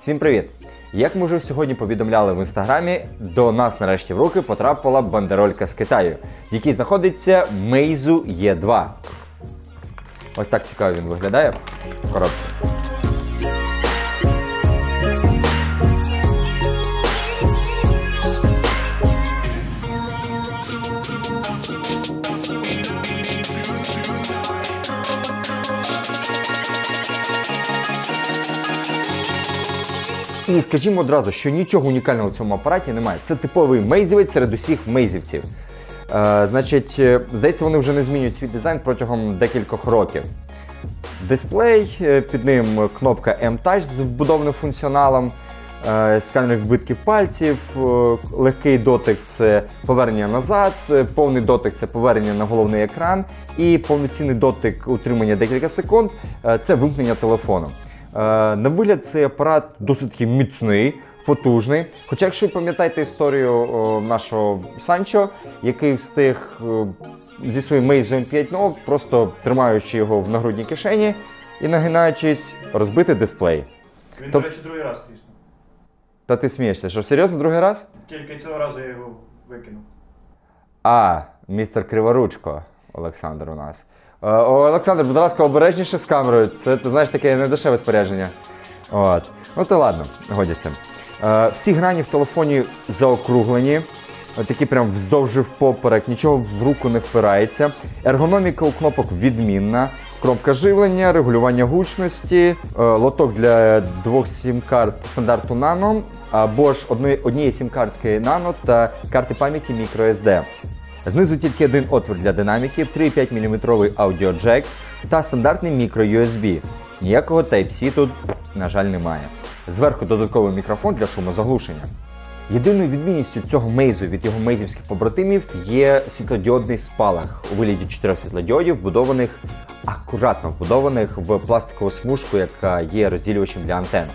Всім привіт! Як ми вже сьогодні повідомляли в інстаграмі, до нас нарешті в руки потрапила бандеролька з Китаю, в якій знаходиться Meizu E2. Ось так цікаво він виглядає в коробці. І скажімо одразу, що нічого унікального в цьому апараті немає. Це типовий мейзівець серед усіх мейзівців. Е, значить, е, здається, вони вже не змінюють свій дизайн протягом декількох років. Дисплей, е, під ним кнопка M-Touch з вбудованим функціоналом, е, сканер відбитків пальців, е, легкий дотик це повернення назад, е, повний дотик це повернення на головний екран, і повноцінний дотик утримання декілька секунд е, це вимкнення телефону. Е, На вигляд цей апарат досить міцний, потужний. Хоча, якщо ви пам'ятаєте історію нашого Санчо, який встиг е, зі своїм Meizu M5 Nova, просто тримаючи його в нагрудній кишені і нагинаючись, розбити дисплей. Він, Тоб- до речі, другий раз тиснув. Та ти смієшся, що серйозно другий раз? Тільки цього разу я його викинув. А, містер Криворучко, Олександр у нас. Е, Олександр, будь ласка, обережніше з камерою. Це ти знаєш таке недешеве спорядження. От. Ну то ладно, цим. Е, всі грані в телефоні заокруглені. Такі прям вздовж і впоперек, нічого в руку не впирається. Ергономіка у кнопок відмінна. Кнопка живлення, регулювання гучності, е, лоток для двох сім-карт стандарту Nano, або ж одної, однієї сім-картки Nano та карти пам'яті microSD. Знизу тільки один отвір для динаміків, 3,5 мм аудіоджек та стандартний мікро-USB. Ніякого Type-C тут, на жаль, немає. Зверху додатковий мікрофон для шумозаглушення. Єдиною відмінністю цього мейзу від його мейзівських побратимів є світлодіодний спалах у вигляді чотирьох світлодіодів, вбудованих акуратно вбудованих в пластикову смужку, яка є розділювачем для антен.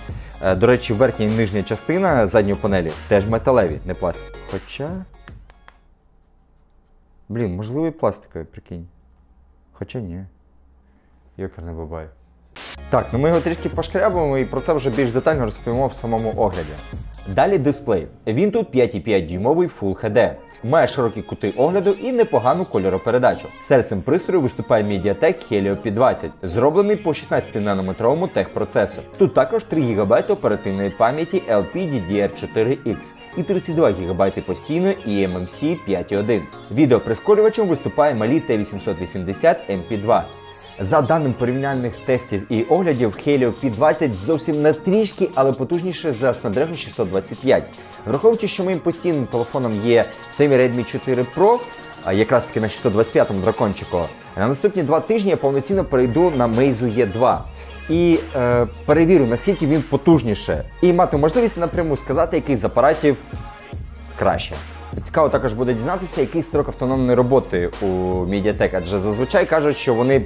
Е, До речі, верхня і нижня частина задньої панелі теж металеві, не пластик. Хоча. Блін, можливо, і пластиковий, прикинь. Хоча ні. Йокерний бабай. Так, ну ми його трішки пошкрябуємо і про це вже більш детально розповімо в самому огляді. Далі дисплей. Він тут 5,5 дюймовий Full HD. Має широкі кути огляду і непогану кольоропередачу. Серцем пристрою виступає MediaTek Helio P20, зроблений по 16-нанометровому техпроцесу. Тут також 3 ГБ оперативної пам'яті LPDDR4X і 32 ГБ постійної eMMC 5.1. Відеоприскорювачем виступає малі T880 MP2. За даним порівняльних тестів і оглядів, Helio P20 зовсім не трішки, але потужніше за Snapdragon 625. Враховуючи, що моїм постійним телефоном є Xiaomi Redmi 4 Pro, якраз таки на 625-му дракончику, на наступні два тижні я повноцінно перейду на Meizu E2 і е, перевірю, наскільки він потужніше, і мати можливість напряму сказати, який з апаратів краще. Цікаво також буде дізнатися, який строк автономної роботи у Mediatek, адже зазвичай кажуть, що вони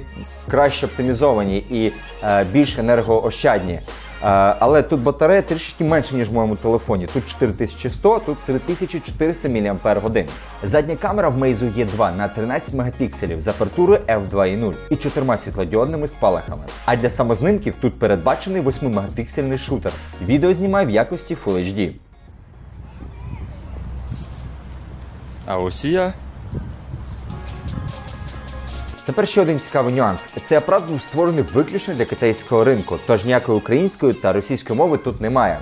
краще оптимізовані і е, більш енергоощадні. Е, але тут батарея трішки менше, ніж в моєму телефоні. Тут 4100, тут 3400 мАч. Задня камера в Meizu E2 на 13 мегапікселів з апертурою f2.0 і чотирма світлодіодними спалахами. А для самознимків тут передбачений 8 мегапіксельний шутер. Відео знімає в якості Full HD. А ось і я. Тепер ще один цікавий нюанс. Цей апарат був створений виключно для китайського ринку, тож ніякої української та російської мови тут немає.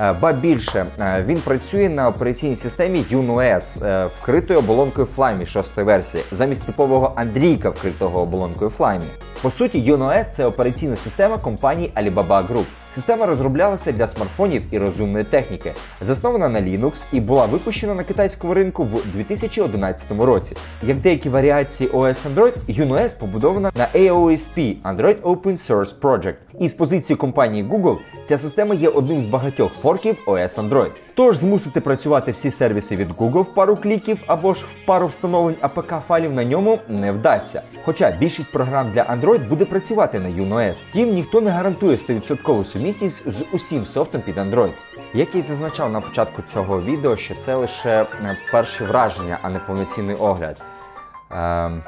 Е, Ба більше, е, він працює на операційній системі UNOS е, вкритою оболонкою Flyme 6 версії, замість типового Андрійка вкритого оболонкою Flyme. По суті, UNOS – це операційна система компанії Alibaba Group. Система розроблялася для смартфонів і розумної техніки, заснована на Linux і була випущена на китайському ринку в 2011 році. Як деякі варіації OS Android, UNOS побудована на AOSP Android Open Source Project. І з позиції компанії Google ця система є одним з багатьох форків OS Android. Тож змусити працювати всі сервіси від Google в пару кліків або ж в пару встановлень APK файлів на ньому не вдасться. Хоча більшість програм для Android буде працювати на UNOS. Втім, ніхто не гарантує 100% сумісність з усім софтом під Android. Як я зазначав на початку цього відео, що це лише е, перші враження, а не повноцінний огляд. Ем...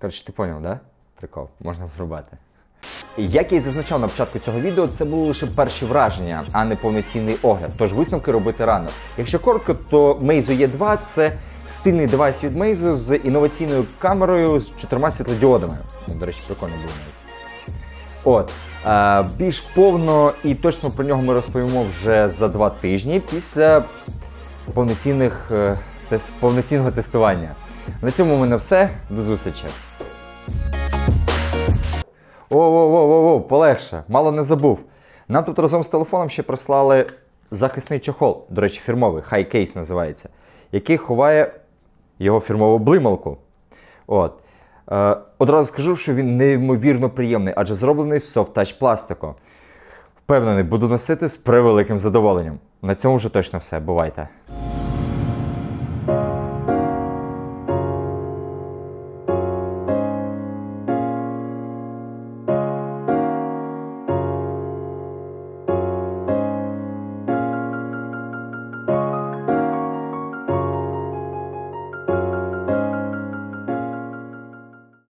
Коротше, ти поняв, да? Прикол, можна врубати. Як я і зазначав на початку цього відео, це були лише перші враження, а не повноцінний огляд. Тож висновки робити рано. Якщо коротко, то Meizu E2 це стильний девайс від Meizu з інноваційною камерою з чотирма світлодіодами. Ну, До речі, прикольно було навіть. От. Е, більш повно і точно про нього ми розповімо вже за два тижні після повноцінних, е, повноцінного тестування. На цьому у мене все. До зустрічі. О-о-о-о, полегше, мало не забув. Нам тут разом з телефоном ще прислали захисний чохол, до речі, фірмовий, High Case називається, який ховає його фірмову блималку. От. Е, одразу скажу, що він неймовірно приємний, адже зроблений з софт-тач пластику. Впевнений, буду носити з превеликим задоволенням. На цьому вже точно все. Бувайте.